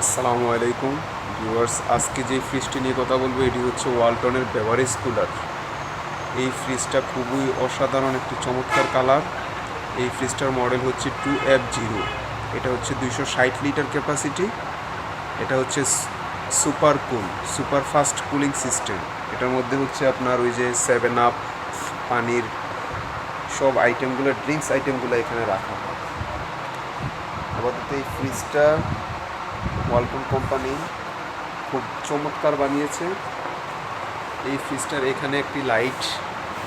আসসালামু আলাইকুম। ভিউয়ার্স, আজকে যে ফ্রিজটি নিয়ে কথা বলব, এটি হচ্ছে ওয়ালটনের বেভারেজ কুলার এই ফ্রিজটা খুবই অসাধারণ একটি চমৎকার কালার এই ফ্রিজটার মডেল হচ্ছে টু এফ জিরো এটা হচ্ছে দুইশো ষাট লিটার ক্যাপাসিটি এটা হচ্ছে super cool super fast cooling system এটার মধ্যে হচ্ছে আপনার ওই যে সেভেন আপ পানির সব আইটেমগুলো ড্রিঙ্কস আইটেমগুলো এখানে রাখা হয়। আপাতত এই ফ্রিজটা ওয়ালটন কোম্পানি খুব চমৎকার বানিয়েছে। এই ফ্রিজটার এখানে একটি লাইট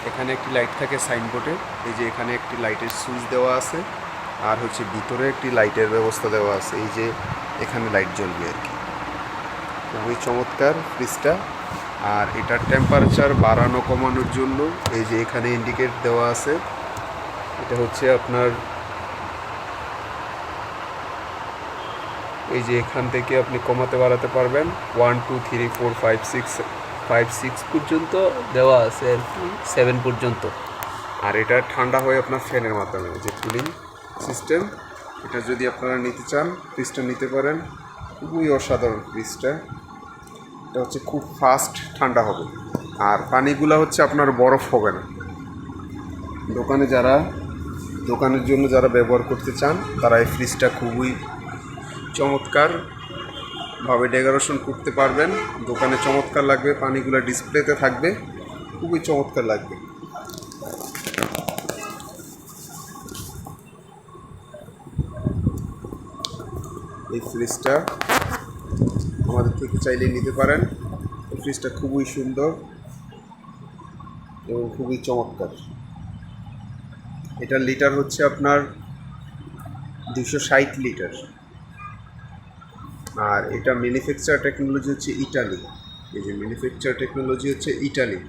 এখানে একটি লাইট থাকে সাইনবোর্ডে এই যে এখানে একটি লাইটের সুইচ দেওয়া আছে আর হচ্ছে ভিতরে একটি লাইটের ব্যবস্থা দেওয়া আছে। এই যে এখানে লাইট জ্বলবে আর কি। খুবই চমৎকার ফ্রিজটা আর এটার টেম্পারেচার বাড়ানো কমানোর জন্য এই যে এখানে ইন্ডিকেট দেওয়া আছে। এটা হচ্ছে আপনার এই যে এখান থেকে আপনি কমাতে, বাড়াতে পারবেন। One two three four five six five six পর্যন্ত দেওয়া আছে আর কি সেভেন পর্যন্ত। আর এটা ঠান্ডা হয়ে আপনার ফ্যানের মাধ্যমে যে কুলিং সিস্টেম এটা যদি আপনারা নিতে চান ফ্রিজটা নিতে পারেন। খুবই অসাধারণ ফ্রিজটা এটা হচ্ছে খুব ফাস্ট ঠান্ডা হবে। আর পানিগুলো হচ্ছে আপনার বরফ হবে না। দোকানে যারা, দোকানের জন্য যারা ব্যবহার করতে চান, তারা এই ফ্রিজটা খুবই চমৎকার ভাবে ডেকোরেশন করতে পারবেন। দোকানে চমৎকার লাগবে, পানিগুলো ডিসপ্লেতে থাকবে। খুবই চমৎকার লাগবে। এই ফ্রিজটা আমাদের থেকে চাইলে নিতে পারেন। এই ফ্রিজটা খুবই সুন্দর এবং খুবই চমৎকার। এটার লিটার হচ্ছে আপনার দুশো ষাট লিটার আর এটা ম্যানুফ্যাকচার টেকনোলজি হচ্ছে ইটালি এই যে ম্যানুফ্যাকচার টেকনোলজি হচ্ছে ইটালি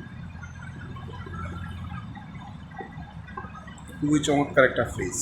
খুবই চমৎকার একটা ফ্রিজ